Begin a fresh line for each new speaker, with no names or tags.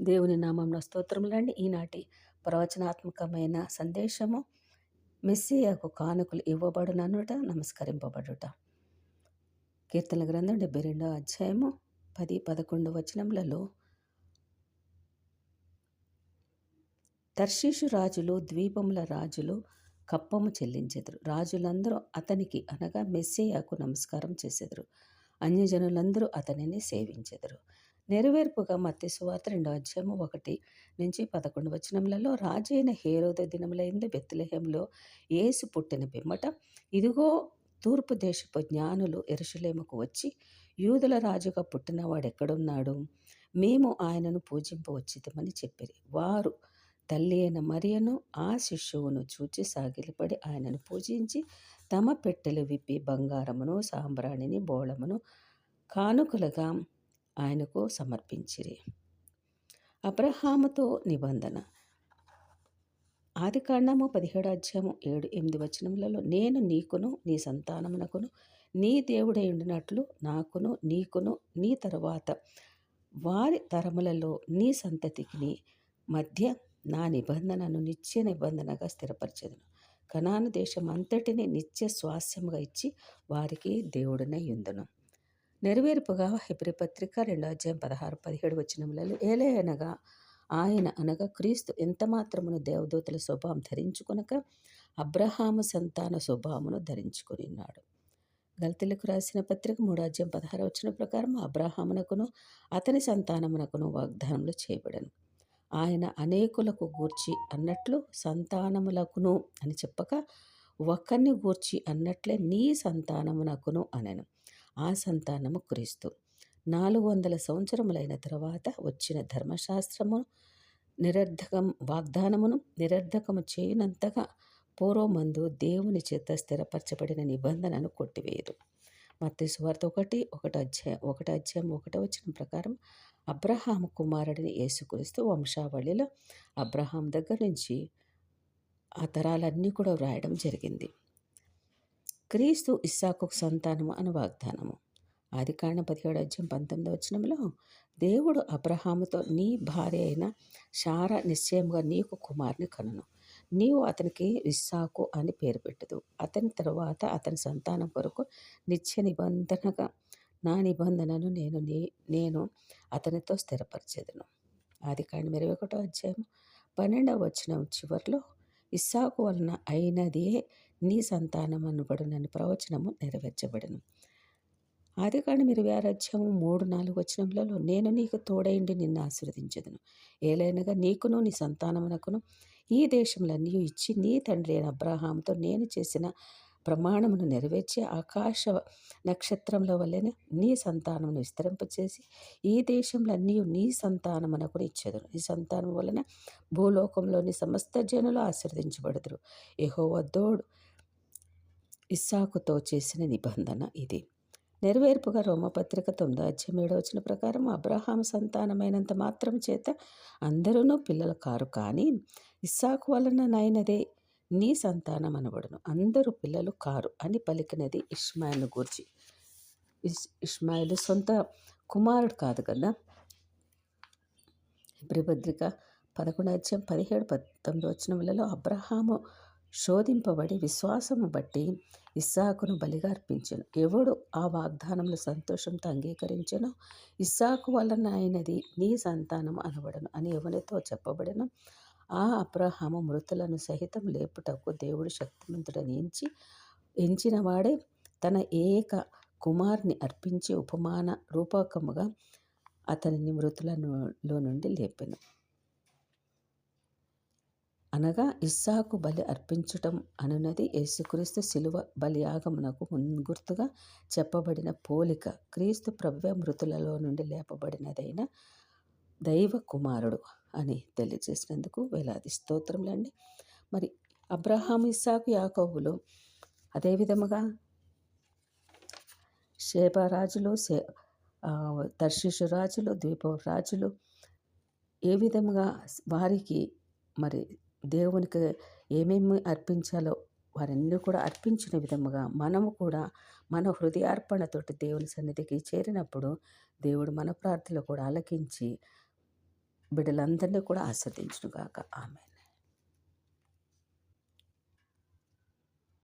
దేవుని నామంలో స్తోత్రములండి ఈనాటి ప్రవచనాత్మకమైన సందేశము మెస్సియాకు కానుకలు ఇవ్వబడుననుట నమస్కరింపబడుట. కీర్తన గ్రంథం డెబ్బై రెండో అధ్యాయము పది పదకొండు వచనములలో తర్షీషు రాజులు ద్వీపముల రాజులు కప్పము చెల్లించెదరు. రాజులందరూ అతనికి అనగా మెస్సియాకు నమస్కారం చేసెదరు. అన్యజనులందరూ అతనిని సేవించెదరు. నెరవేర్పుగా మత్తి సువార్త రెండో అధ్యాయము ఒకటి నుంచి పదకొండు వచనములలో రాజైన హేరోద దినములైంది బెత్తులహంలో ఏసు పుట్టిన పిమ్మట ఇదిగో తూర్పు దేశపు జ్ఞానులు ఎరుషులేముకు వచ్చి యూదుల రాజుగా పుట్టినవాడు ఎక్కడున్నాడు మేము ఆయనను పూజింపవచ్చితమని చెప్పిరి. వారు తల్లి అయిన మరియను ఆ శిష్యువును చూచి సాగిలిపడి ఆయనను పూజించి తమ పెట్టెలు విప్పి బంగారమును సాంబ్రాణిని బోళమును కానుకలుగా ఆయనకు సమర్పించిరి. అబ్రహాముతో నిబంధన. ఆది కాండము పదిహేడు అధ్యాయము ఏడు ఎనిమిది వచనములలో నేను నీకును నీ సంతానమునకును నీ దేవుడై ఉండినట్లు నాకును నీకును నీ తరువాత వారి తరములలో నీ సంతతికి మధ్య నా నిబంధనను నిత్య నిబంధనగా స్థిరపరచదును. కణాను దేశం అంతటిని నిత్య స్వాస్యముగా ఇచ్చి వారికి దేవుడినై ఉందను. నెరవేర్పుగా హెబ్రి పత్రిక రెండో అధ్యాయం పదహారు పదిహేడు వచ్చినములలో ఏలే అనగా ఆయన అనగా క్రీస్తు ఎంత మాత్రమును దేవదూతల స్వభావం ధరించుకొనక అబ్రహాము సంతాన స్వభావమును ధరించుకుని ఉన్నాడు. గల్తీలకు రాసిన పత్రిక మూడాధ్యాయం పదహారు వచ్చిన ప్రకారం అబ్రహామునకును అతని సంతానమునకును వాగ్దానములు చేయబడను. ఆయన అనేకులకు గూర్చి అన్నట్లు సంతానములకును అని చెప్పక ఒక్కరిని గూర్చి అన్నట్లే నీ సంతానమునకును అనను. ఆ సంతానము క్రీస్తు. నాలుగు వందల సంవత్సరములైన తర్వాత వచ్చిన ధర్మశాస్త్రము నిరర్ధకం వాగ్దానమును నిరర్ధకము చేయనంతగా పూర్వమందు దేవుని చేత స్థిరపరచబడిన నిబంధనను కొట్టివేయదు. మత్తి సువార్త ఒకటి ఒకటి అధ్యాయం ఒకటి అధ్యాయం ఒకటి వచ్చిన ప్రకారం అబ్రహాం కుమారుడిని యేసుక్రీస్తు వంశావళిలో అబ్రహాం దగ్గర నుంచి ఆ తరాలన్నీ కూడా వ్రాయడం జరిగింది. క్రీస్తు ఇస్సాకు సంతానము అని వాగ్దానము. ఆది కాండ పదిహేడు అధ్యాయం పంతొమ్మిది వచనంలో దేవుడు అబ్రహాముతో నీ భార్య అయిన శార నిశ్చయంగా నీకు కుమారుని కనును. నీవు అతనికి ఇస్సాకు అని పేరు పెట్టదు. అతని తరువాత అతని సంతానం కొరకు నిత్య నిబంధనగా నా నిబంధనను నేను నీ నేను అతనితో స్థిరపరిచేదను. ఆది కాండ ఇరవై ఒకటో అధ్యాయం పన్నెండవ వచ్చిన చివరిలో ఇస్సాకు వలన అయినదే నీ సంతానం అనబడునని ప్రవచనము నెరవేర్చబడను. ఆది కాండ మీరు వ్యారాజ్యము మూడు నాలుగు వచనములలో నేను నీకు తోడైండి నిన్ను ఆశీర్వదించదును. ఏలైనగా నీకును నీ సంతానమునకును ఈ దేశములన్నీ ఇచ్చి నీ తండ్రి అయిన అబ్రహాంతో నేను చేసిన ప్రమాణమును నెరవేర్చి ఆకాశ నక్షత్రంలో వల్లనే నీ సంతానమును విస్తరింపచేసి ఈ దేశంలన్నీ నీ సంతానమునకు ఇచ్చేదరు నీ సంతానం వలన భూలోకంలోని సమస్త జనులు ఆశీర్వదించబడదురు. వద్దోడు ఇస్సాకుతో చేసిన నిబంధన ఇది. నెరవేర్పుగా రోమపత్రిక తొమ్మిదో అధ్యయం ఏడో వచ్చిన ప్రకారం అబ్రహాం సంతానమైనంత మాత్రం చేత అందరూ పిల్లలు కారు కానీ ఇస్సాకు వలన నైనదే నీ సంతానం అనబడును. అందరూ పిల్లలు కారు అని పలికినది ఇష్మాయిల్ గూర్చి. ఇస్ ఇష్మాయిల్ సొంత కుమారుడు కాదు కదా? ఇబ్రిభద్రిక పదకొండు అధ్యాయం పదిహేడు పంతొమ్మిది వచ్చిన అబ్రహాము శోధింపబడి విశ్వాసము బట్టి ఇస్సాకును బలిగా అర్పించను. ఎవడు ఆ వాగ్దానంలో సంతోషంతో అంగీకరించను ఇస్సాకు వలన అయినది నీ సంతానం అనబడను అని ఎవరితో చెప్పబడను. ఆ అబ్రహాము మృతులను సహితం లేపుటకు దేవుడు శక్తిమంతుడని ఎంచి ఎంచినవాడే తన ఏక కుమార్ని అర్పించి ఉపమాన రూపకముగా అతనిని మృతులలో నుండి లేపెను. అనగా ఇస్సాకు బలి అర్పించటం అనున్నది యేసుక్రీస్తు శిలువ బలియాగమునకు ముంగుర్తుగా చెప్పబడిన పోలిక. క్రీస్తు ప్రవ్య మృతులలో నుండి లేపబడినదైన దైవ కుమారుడు అని తెలియజేసినందుకు వేలాది స్తోత్రములండి. మరి అబ్రహాం ఇస్సాకు యాకోబులు అదేవిధముగా శేపరాజులు శే తర్షిషు రాజులు ద్వీప రాజులు ఏ విధముగా వారికి మరి దేవునికి ఏమేమి అర్పించాలో వారన్నీ కూడా అర్పించిన విధముగా మనము కూడా మన హృదయార్పణతోటి దేవుని సన్నిధికి చేరినప్పుడు దేవుడు మన ప్రార్థనలు కూడా ఆలకించి బిడ్డలందరినీ కూడా ఆస్వాదించును ఆమెను. ఆమె